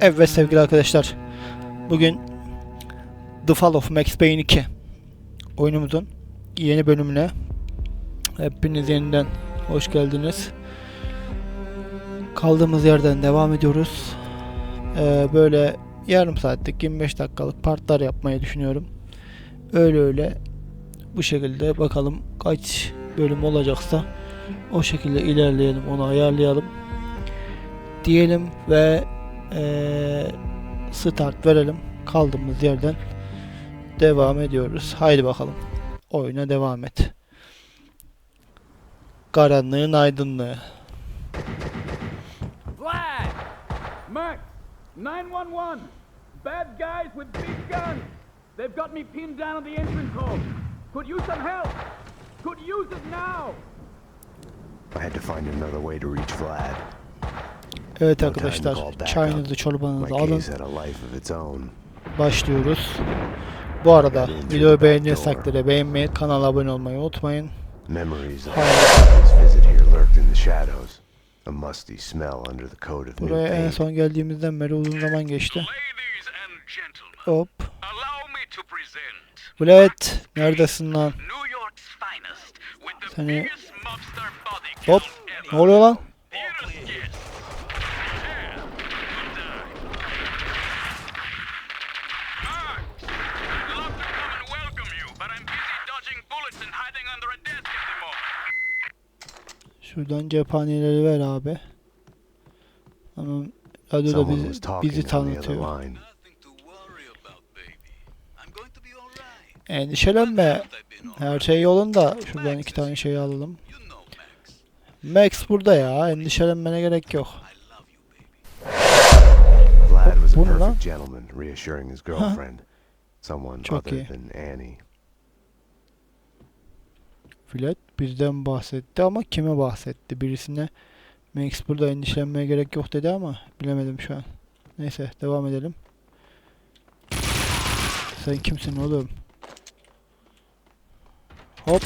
Evet sevgili arkadaşlar. Bugün The Fall of Max Payne 2 oyunumuzun yeni bölümüne hepiniz yeniden hoş geldiniz. Kaldığımız yerden devam ediyoruz. Ee, böyle yarım saatlik 25 dakikalık partlar yapmayı düşünüyorum. Öyle öyle bu şekilde bakalım kaç bölüm olacaksa o şekilde ilerleyelim onu ayarlayalım diyelim ve eee, start verelim. Kaldığımız yerden devam ediyoruz. Haydi bakalım. Oyuna devam et. Karanlığın aydınlığı. Flag! Max! 911! Bad guys with big guns! They've got me pinned down at the entrance hall. Could use some help! Could use it now! I had to find another way to reach Vlad. Evet arkadaşlar. Çayınızı çorbanızı alın. Başlıyoruz. Bu arada videoyu beğenirsek de beğenmeyi, kanala abone olmayı unutmayın. Buraya en son geldiğimizden beri uzun zaman geçti. Hop. Vlad neredesin lan? Seni- Hop. Ne oluyor lan? Here's guest. Yeah, good time. Max, I'd love to come and welcome you, but I'm busy dodging bullets and hiding under a desk at the moment. Şuradan cephaneleri ver abi. Tamam. Radyo da bizi, bizi tanıtıyor. Endişelenme. Her şey yolunda. Şuradan iki tane şey alalım. Max. Burada ya. Endişelenmene gerek yok. Bu ne lan? Çok iyi. Filet bizden bahsetti ama kime bahsetti? Birisine Max burada endişelenmeye gerek yok dedi ama bilemedim şu an. Neyse devam edelim. Sen kimsin oğlum? Hop.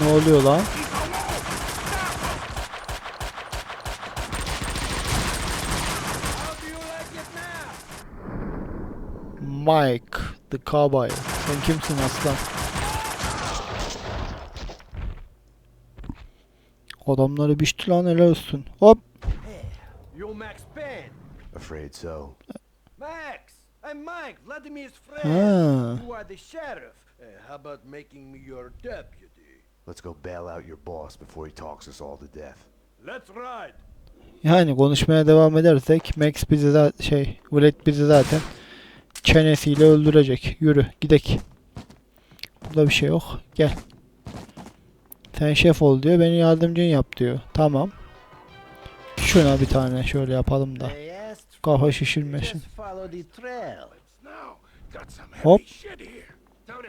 Ne oluyor lan? Mike the Cowboy. Sen kimsin aslan? Adamları biçti lan helal olsun. Hop. Afraid so. Max, I'm Mike, Vladimir's friend. Ha. You are the sheriff. Uh, how about making me your deputy? Let's go bail out your boss before he talks us all to death. Let's ride. Yani konuşmaya devam edersek Max bizi zaten şey, Vlad bizi zaten çenesiyle öldürecek. Yürü, gidek. Burada bir şey yok. Gel. Sen şef ol diyor, beni yardımcın yap diyor. Tamam. Şuna bir tane şöyle yapalım da. Kafa şişirmesin. Hop. shit here. Tone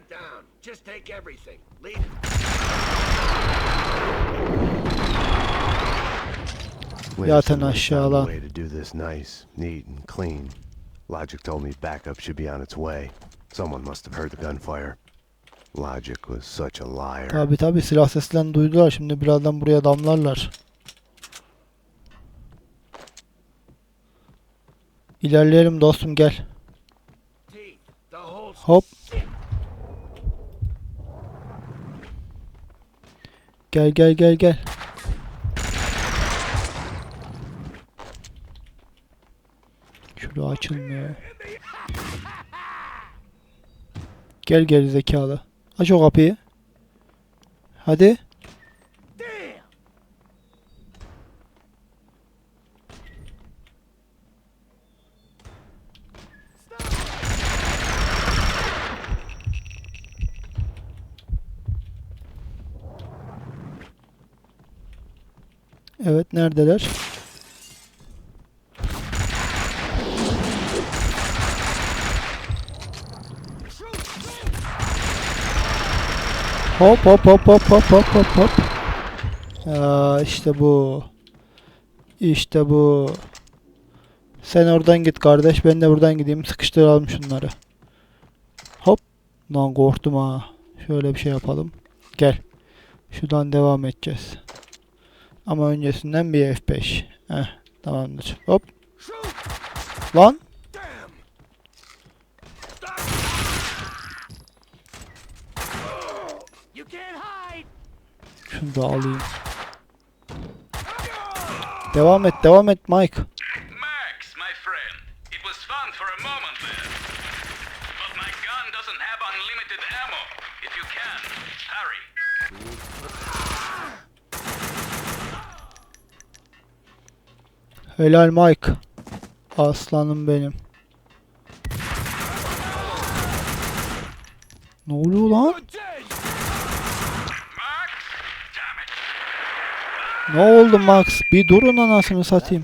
Logic told me backup should be on its way. Someone must have heard the gunfire. Logic was such a liar. Tabi tabi silah seslerini duydular. Şimdi birazdan buraya damlarlar. İlerleyelim dostum gel. Hop. Gel gel gel gel. Şurada açılmıyor. Gel geri zekalı. Aç o kapıyı. Hadi. Evet neredeler? Hop hop hop hop hop hop hop hop. İşte bu. İşte bu. Sen oradan git kardeş. Ben de buradan gideyim. Sıkıştıralım şunları. Hop. Lan korktum ha. Şöyle bir şey yapalım. Gel. Şuradan devam edeceğiz. Ama öncesinden bir F5. Heh, tamamdır. Hop. Lan. You can't hide! Şunu da alayım. Devam et, devam et Mike. Max, my friend, it was fun for a moment there. But my gun doesn't have unlimited ammo. If you can, hurry. Helal Mike. Aslanım benim. Ne oluyor lan? Max? Damn it. Ne oldu Max? Bir durun anasını satayım.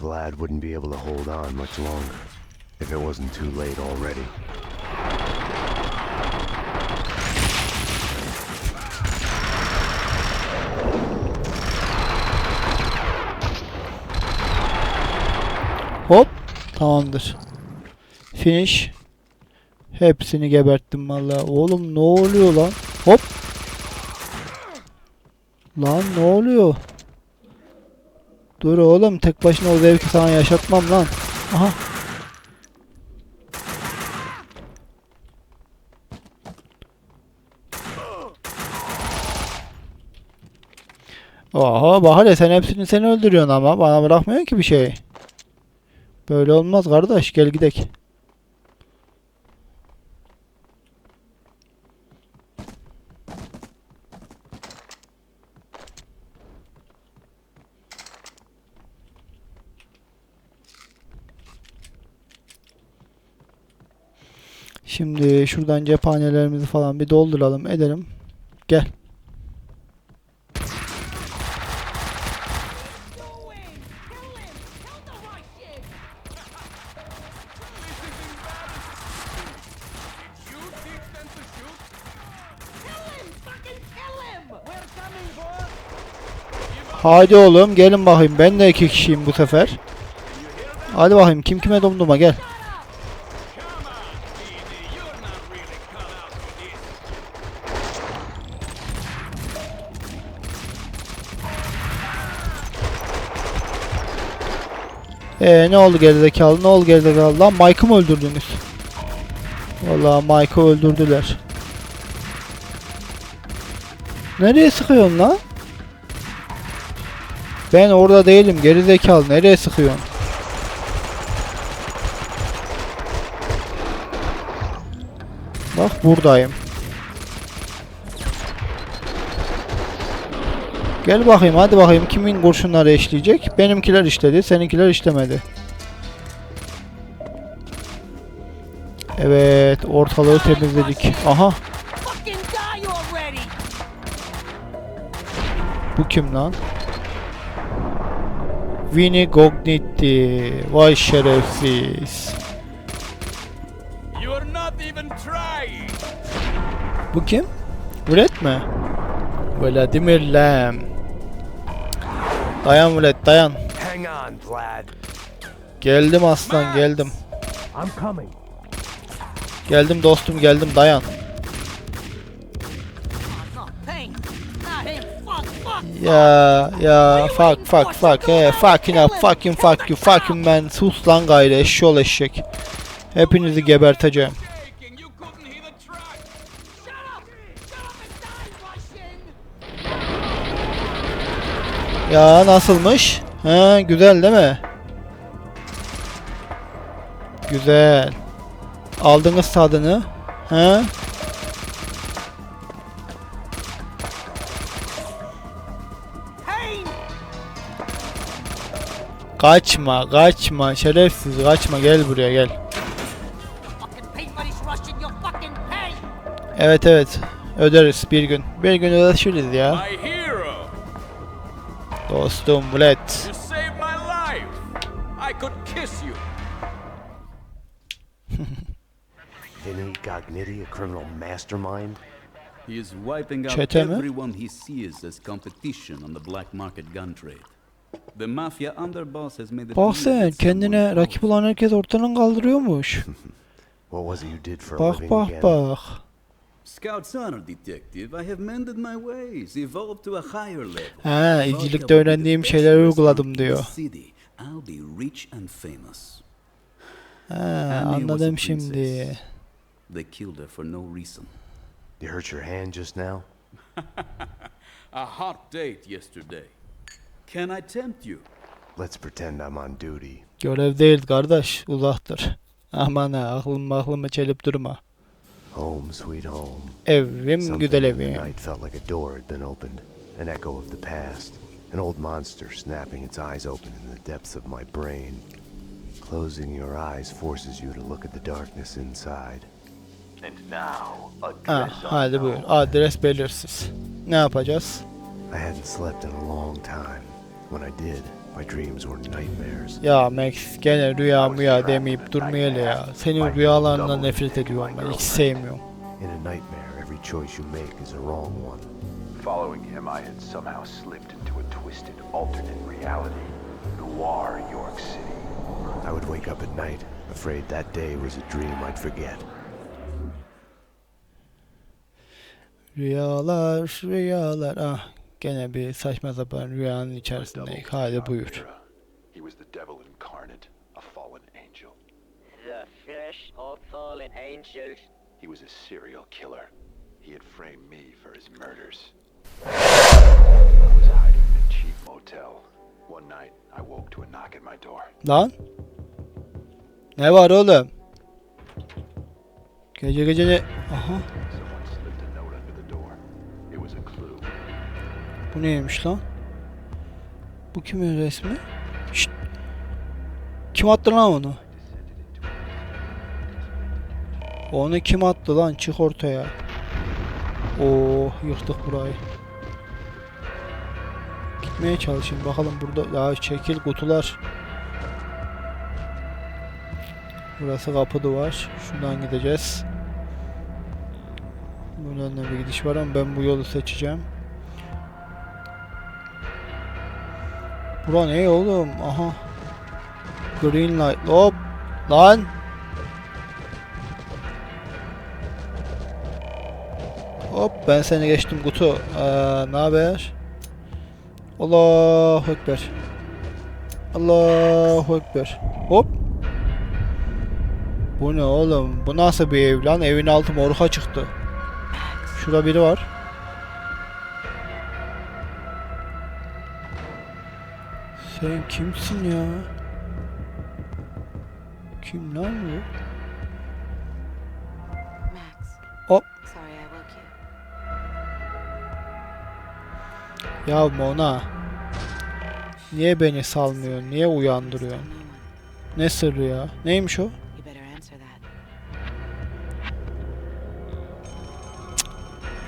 Vlad wouldn't be able to hold on much longer if it wasn't too late already. Hop. Tamamdır. Finish. Hepsini geberttim vallahi. Oğlum ne oluyor lan? Lan ne oluyor? Dur oğlum tek başına o zevki sana yaşatmam lan. Aha. Oha Bahane sen hepsini sen öldürüyorsun ama bana bırakmıyorsun ki bir şey. Böyle olmaz kardeş gel gidek. Şimdi şuradan cephanelerimizi falan bir dolduralım edelim. Gel. Hadi oğlum gelin bakayım. Ben de iki kişiyim bu sefer. Hadi bakayım kim kime domduma gel. Ee ne oldu gerizekalı? Ne oldu gerizekalı? Lan Mike'ı mı öldürdünüz? Vallahi Mike'ı öldürdüler. Nereye sıkıyorsun lan? Ben orada değilim gerizekalı. Nereye sıkıyorsun? Bak buradayım. Gel bakayım hadi bakayım kimin kurşunları işleyecek? Benimkiler işledi, seninkiler işlemedi. Evet, ortalığı temizledik. Aha, bu kim lan? Vini Gognitti. Vay şerefsiz. Bu kim? Vlad mi? Vladimir Lem. Dayan Vlad dayan. Hang on, Vlad. Geldim aslan geldim. I'm coming. Geldim dostum geldim dayan. Ya ya fuck fuck fuck he fucking up fucking fuck you fucking man sus lan gayrı eşşoğlu eşek. Hepinizi geberteceğim. Ya nasılmış? He güzel değil mi? Güzel. Aldınız tadını. He? Kaçma, kaçma, şerefsiz kaçma gel buraya gel. Evet evet. Öderiz bir gün. Bir gün ödeşiriz ya. Kiss you! Vinny Gognitti, a criminal mastermind? He is wiping out Çete mi? everyone he sees as competition on the black market gun trade. The mafia underboss has made Bak sen kendine rakip olan herkes ortadan kaldırıyormuş. What was it you did for a Bak living bak again? bak. Scout's honor, detective. I have mended my ways, evolved to a higher level. Ha, the öğrendiğim şeyleri uyguladım diyor. I'll be rich and famous. Ha, anladım şimdi. They killed her for no reason. You hurt your hand just now? A hot date yesterday. Can I tempt you? Let's pretend I'm on duty. Görev değil kardeş, uzaktır. Aman ha, aklım aklımı çelip durma. Home, sweet home. Eh, Evim Something güzel in the night felt like a door had been opened, an echo of the past, an old monster snapping its eyes open in the depths of my brain. Closing your eyes forces you to look at the darkness inside. And now, Ha, address ah, hadi buyur. Adres ah, ah, belirsiz. Ne yapacağız? I hadn't slept in a long time. When I did, my dreams were nightmares. Ya Max gene rüya müya demeyip durmayla ya. Senin rüyalarından nefret ediyorum ben. Hiç sevmiyorum. In a nightmare, every choice you make is a wrong one. Following him, I had somehow slipped into a twisted alternate reality. Noir, York City. I would wake up at night, afraid that day was a dream I'd forget. Rüyalar, rüyalar. Ah, gene bir saçma sapan rüyanın Hadi John buyur. Vera. He was the devil incarnate, a fallen angel. The flesh of fallen angels. He was a serial killer. He had framed me for his murders. I was hiding in a cheap motel. One night, I woke to a knock at my door. Lan? Ne var oğlum? Gece gece ne? Aha. Bu neymiş lan? Bu kimin resmi? Şşt. Kim attı lan onu? Onu kim attı lan? Çık ortaya. Oo, yıktık burayı. Gitmeye çalışayım. Bakalım burada daha çekil kutular. Burası kapı duvar. Şuradan gideceğiz. Buradan da bir gidiş var ama ben bu yolu seçeceğim. Bura ne oğlum? Aha. Green light. Hop. Lan. Hop ben seni geçtim kutu. Ee, ne haber? Allahu Ekber. Allahu Ekber. Hop. Bu ne oğlum? Bu nasıl bir ev lan? Evin altı morka çıktı. Şurada biri var. Sen kimsin ya? Kim lan bu? Max. Hop. Sorry I woke you. Ya Mona. Niye beni salmıyorsun? Niye uyandırıyorsun? Ne sırrı ya? Neymiş o?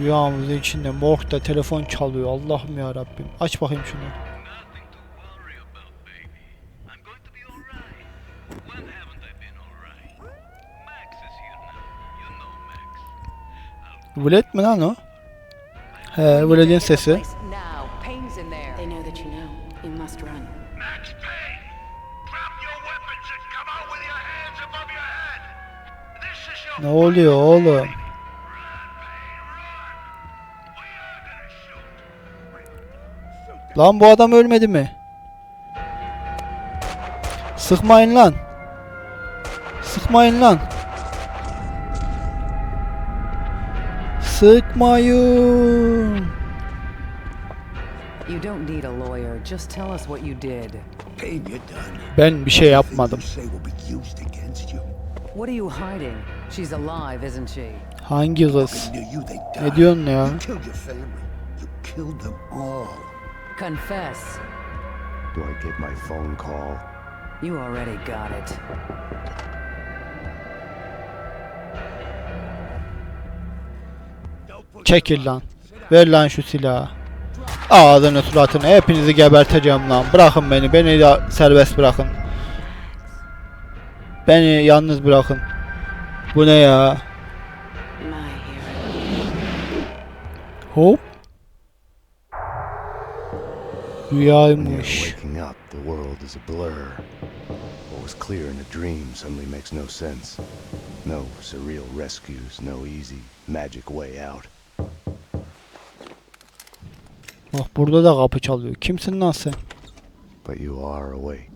Rüyamızın içinde morgda telefon çalıyor. Allah'ım ya Rabbim. Aç bakayım şunu. Hands above your head! This is your Ne oluyor oğlum? Lan bu adam ölmedi mi? Sıkmayın lan. Sıkmayın lan. Sıkmayın. You don't need a lawyer. Just tell us what you did. Ben bir şey yapmadım. What are you hiding? She's alive, isn't she? Hangi kız? Ne diyorsun ya? Confess. Do I get my phone call? You already got it. Çekil lan. Ver lan şu silahı. Ağzını suratını hepinizi geberteceğim lan. Bırakın beni. Beni de serbest bırakın. Beni yalnız bırakın. Bu ne ya? Hop. Rüyaymış. What was clear in a dream suddenly makes no sense. No surreal rescues, no easy, magic way out. Bak burada da kapı çalıyor. Kimsin lan sen? But you are awake.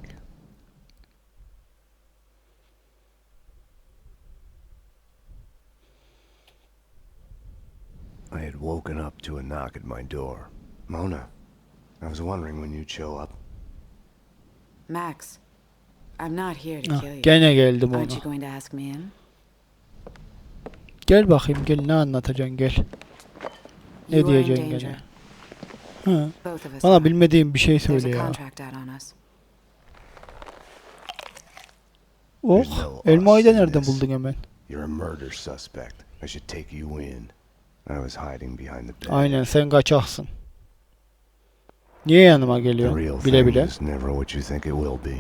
I had woken up to a knock at my door. Mona, I was wondering when you'd show up. Max, I'm not here to Ah, kill you. gene geldim Aren't ona. you going to ask me in? Gel bakayım gel ne anlatacaksın gel. Ne diyeceksin danger. gene? Ha. Bana bilmediğim bir şey söyle ya. Oh, elmayı da nereden buldun hemen? You're a murder suspect. I should take you in. I was hiding behind the bed. Aynen sen kaçaksın. Niye yanıma real Bile bile. is never what you think it will be.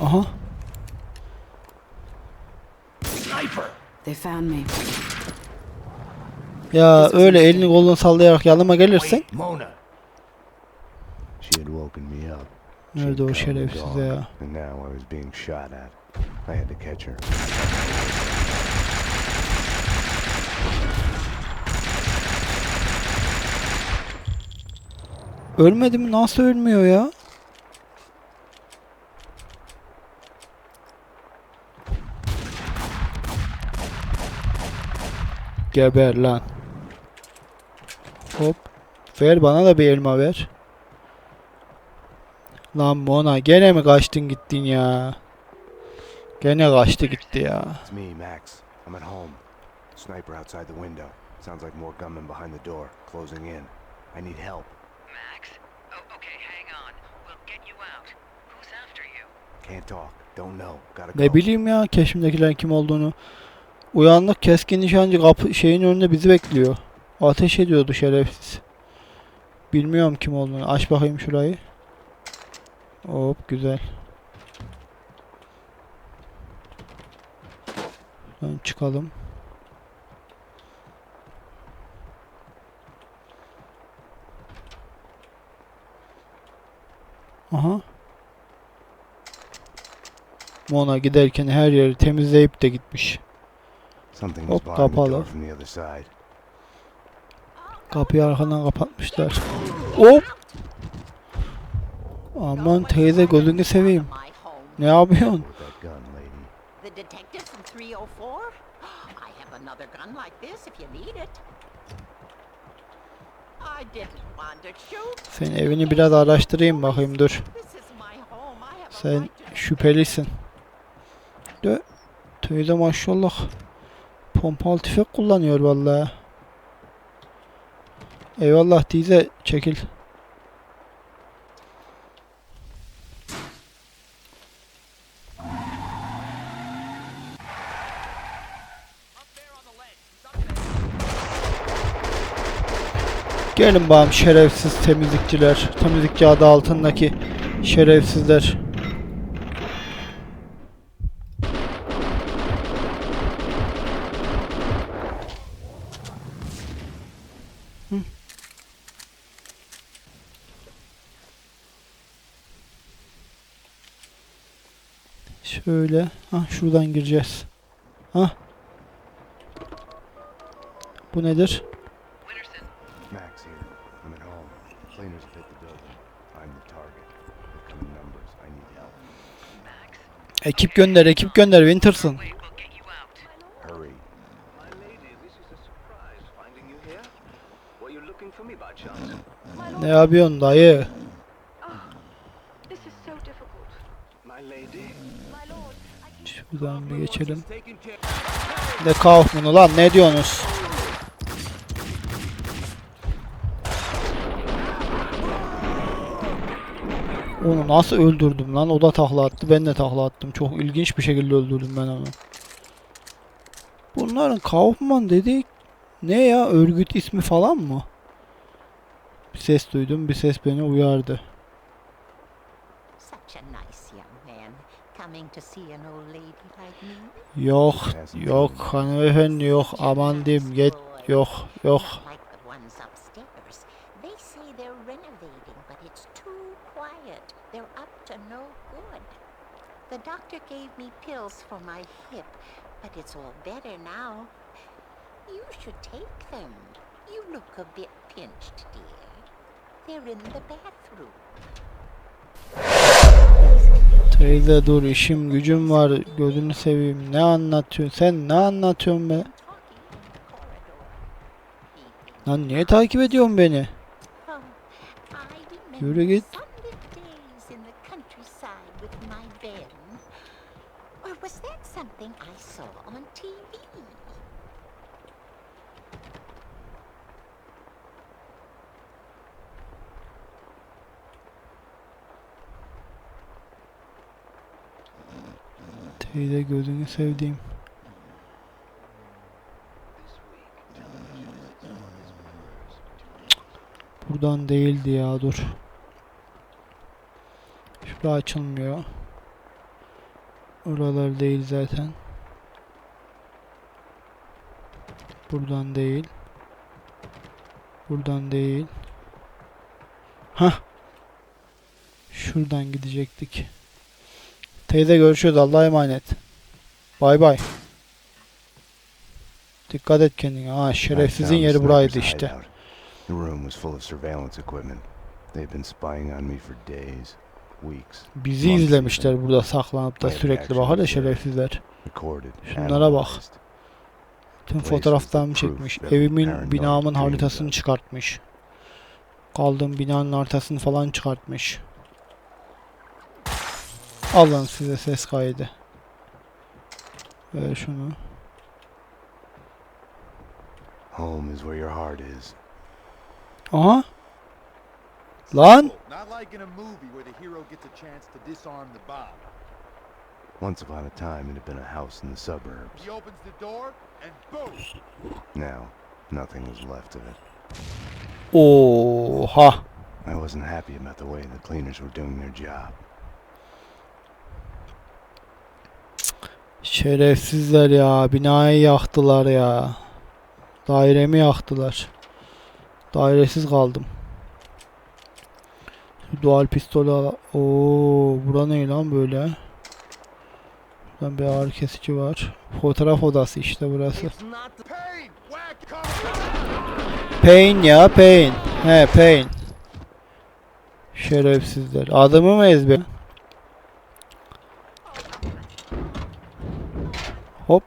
Aha. They found me. Ya öyle elini kolunu sallayarak yanıma gelirsin. Nerede o şerefsiz ya? And now I was being shot at. I had to catch her. Ölmedi mi? Nasıl ölmüyor ya? Geber lan. Hop. Ver bana da bir elma ver. Lan Mona gene mi kaçtın gittin ya? Gene kaçtı gitti ya. It's me, Max. I'm at home. Sniper outside the window. Sounds like more gunmen behind the door, closing in. I need help. Max? Oh, okay, hang on. We'll get you out. Who's after you? Can't talk. Don't know. Gotta go. Ne bileyim ya keşfimdekilerin kim olduğunu. Uyandık keskin nişancı kapı şeyin önünde bizi bekliyor. Ateş ediyordu şerefsiz. Bilmiyorum kim olduğunu. Aç bakayım şurayı. Hop güzel. Şuradan çıkalım. Aha. Mona giderken her yeri temizleyip de gitmiş. Hop, kapalı. door from the other side. Kapıyı arkadan kapatmışlar. Hop! Aman teyze gözünü seveyim. Ne yapıyorsun? With that gun, lady. The detectives from 304? I have another gun like this if you need it. I didn't want to shoot. Senin evini biraz araştırayım bakayım dur. Sen şüphelisin. De teyze maşallah. Pompalı tüfek kullanıyor vallahi. Eyvallah teyze çekil. Gelin bakalım şerefsiz temizlikçiler. Temizlikçi adı altındaki şerefsizler. Hı. Şöyle. Ha şuradan gireceğiz. Ha. Bu nedir? Winterson, Max here. I'm at home. Cleaners have hit the building. I'm the target. They're coming numbers. I need help. Max. Ekip gönder, ekip gönder Winterson. Wait, we'll get you out. Hurry. My lady, this is a surprise finding you here. Were you looking for me by chance? Ne yapıyorsun dayı? This is so difficult. My lady? My lord, I Şuradan bir geçelim. Ne Kaufman'ı lan ne diyorsunuz? Onu nasıl öldürdüm lan? O da takla attı, ben de takla attım. Çok ilginç bir şekilde öldürdüm ben onu. Bunların Kaufman dedik ne ya? Örgüt ismi falan mı? Bir ses duydum, bir ses beni uyardı. To see an old lady like me. Yok, yok hanımefendi yok. Aman diyeyim, get yok, yok. Like the ones upstairs. They say they're renovating, but it's too quiet. They're up to no good. The doctor gave me pills for my hip, but it's all better now. You should take them. You look a bit pinched, dear. They're in the bathroom. Teyze dur işim gücüm var. Gözünü seveyim. Ne anlatıyorsun? Sen ne anlatıyorsun be? Lan niye takip ediyorsun beni? Yürü git. sunlit days in the countryside with my Ben. Or was that something I saw on TV? Teyze gözünü sevdiğim. Buradan değildi ya dur. Şura açılmıyor. Oralar değil zaten. Buradan değil. Buradan değil. Hah! Şuradan gidecektik Teyze görüşürüz Allah'a emanet Bay bay Dikkat et kendine ha şerefsizin yeri buraydı işte. The room was full of surveillance equipment. They've been spying on me for days, weeks, Bizi izlemişler burada saklanıp da sürekli actions there. şerefsizler. Şunlara bak. Tüm fotoğraflarımı çekmiş. Evimin, binamın haritasını çıkartmış. Kaldığım binanın haritasını falan çıkartmış. Alın size ses kaydı. Ver şunu. Home is where your heart is. Aha. Lan. Not like in a movie where the hero gets a chance to disarm the bomb. Once upon a time, it had been a house in the suburbs. He opens the door and boom! Now, nothing was left of it. Oha. I wasn't happy about the way the cleaners were doing their job. Şerefsizler ya. Binayı yaktılar ya. Dairemi yaktılar. Dairesiz kaldım. Dual pistolü al. Oo, bura ne lan böyle? Buradan bir ağrı kesici var. Fotoğraf odası işte burası. Pain ya pain. He pain. Şerefsizler. Adımı mı ezber? Hop.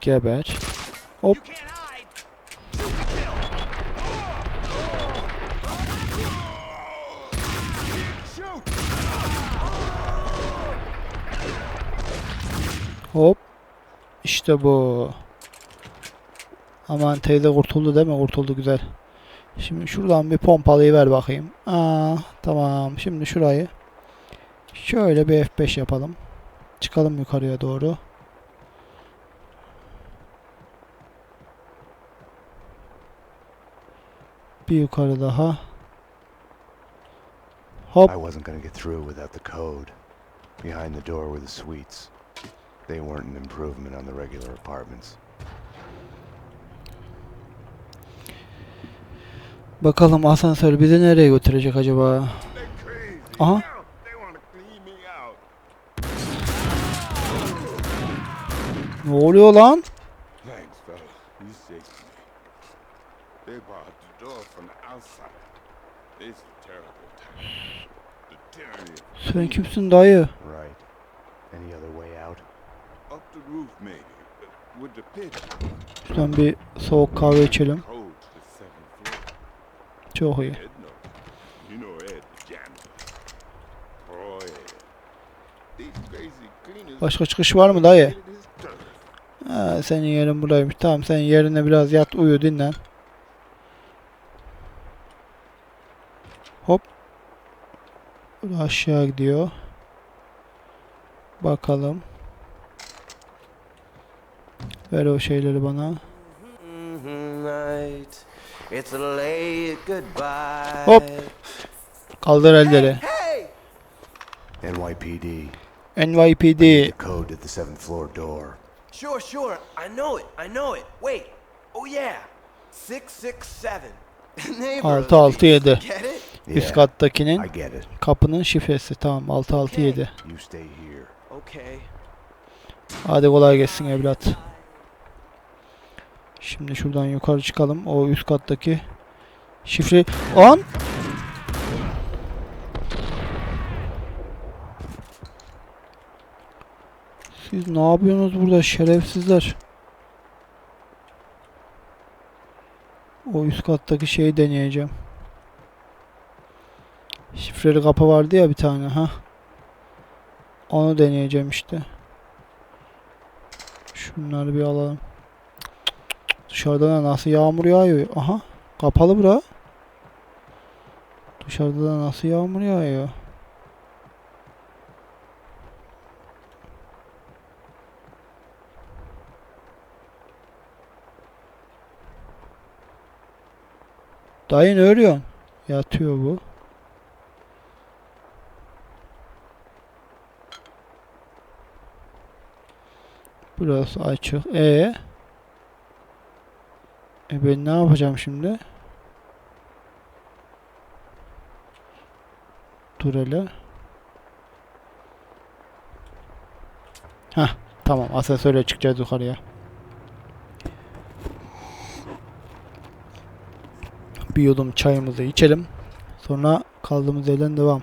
Geber. Hop. Hop. İşte bu. Aman teyze kurtuldu değil mi? Kurtuldu güzel. Şimdi şuradan bir pompalıyı ver bakayım. Aa, tamam. Şimdi şurayı şöyle bir F5 yapalım. Çıkalım yukarıya doğru. Bir yukarı daha. Hop. I wasn't gonna get through without the code. Behind the door were the suites. They weren't an improvement on the regular apartments. Bakalım asansör bizi nereye götürecek acaba? Aha. Ne oluyor lan? Thanks, fella. You saved me. They barred the door from the outside. It's a terrible time. The tyranny of Sen kimsin dayı? Right. Any other way out? up the roof, maybe. With the pitch. Şuradan bir soğuk kahve içelim. Çok iyi. Oh, Başka çıkış var mı dayı? Ha, senin yerin buradaymış. Tamam sen yerine biraz yat uyu dinlen. Hop. Aşağı gidiyor. Bakalım. Ver o şeyleri bana. Hop. Kaldır elleri. NYPD. NYPD. Code to the seventh floor door. Sure, sure. I know it. I know it. Wait. Oh yeah. 667. Neighborhood Altı, altı, piece. yedi. Get it? Üst kattakinin kapının şifresi. Tamam 667. You stay here. Okay. Hadi kolay gelsin evlat. Şimdi şuradan yukarı çıkalım. O üst kattaki şifre... An! Siz ne yapıyorsunuz burada şerefsizler? O üst kattaki şeyi deneyeceğim. Şifreli kapı vardı ya bir tane ha. Onu deneyeceğim işte. Şunları bir alalım. Dışarıda da nasıl yağmur yağıyor? Aha. Kapalı bura. Dışarıda da nasıl yağmur yağıyor? Dayı ne? Yatıyor bu. Burası açık. E E ben ne yapacağım şimdi? Dur hele. Hah tamam asansörle çıkacağız yukarıya. Bir yudum çayımızı içelim. Sonra kaldığımız yerden devam.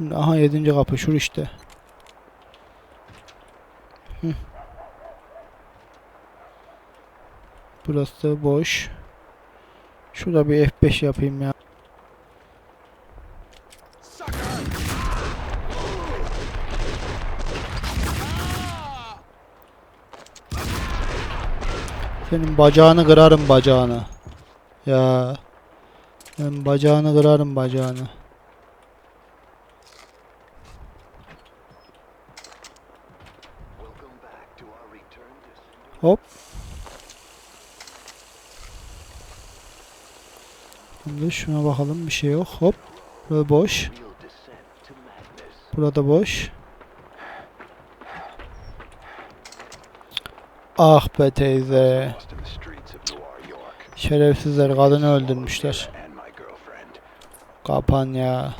Şimdi aha yedinci kapı şur işte. Burası boş. Şurada bir F5 yapayım ya. Senin bacağını kırarım bacağını. Ya. Ben bacağını kırarım bacağını. Hop. Şimdi şuna bakalım bir şey yok. Hop. Burada boş. Burada boş. Ah be teyze. Şerefsizler kadını öldürmüşler. Kapan ya.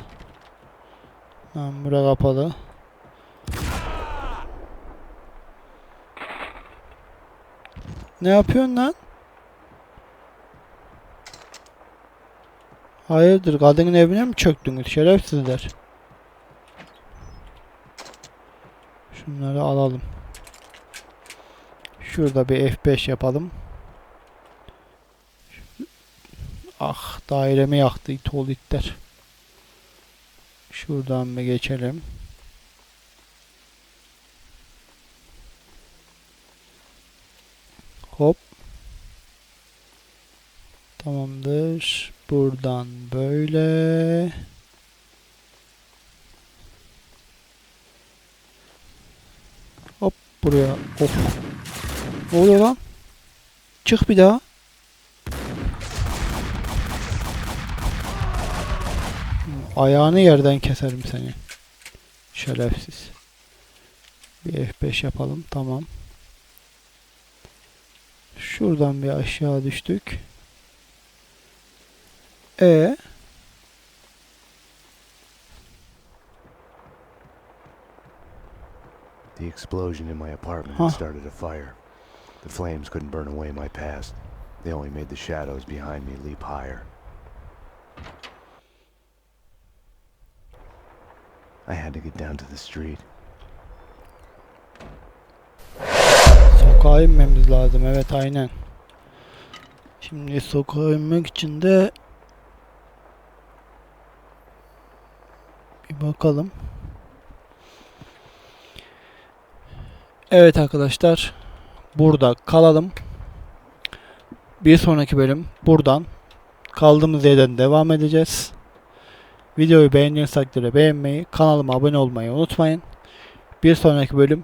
Lan bura kapalı. Ne yapıyorsun lan? Hayırdır kadının evine mi çöktünüz şerefsizler? Şunları alalım. Şurada bir F5 yapalım. Ah dairemi yaktı tuvaletler. Şuradan bir geçelim. Hop. Tamamdır. Buradan böyle. Hop buraya. Of. Ne oluyor lan? Çık bir daha. Ayağını yerden keserim seni. Şerefsiz. Bir F5 yapalım. Tamam. Şuradan bir aşağı düştük. E The explosion in my apartment Huh. started a fire. The flames couldn't burn away my past. They only made the shadows behind me leap higher. I had to get down to the street. Sokağa inmemiz lazım. Evet aynen. Şimdi sokağa inmek için de bir bakalım. Evet arkadaşlar. Burada kalalım. Bir sonraki bölüm buradan kaldığımız yerden devam edeceğiz. Videoyu beğendiğiniz takdirde beğenmeyi, kanalıma abone olmayı unutmayın. Bir sonraki bölüm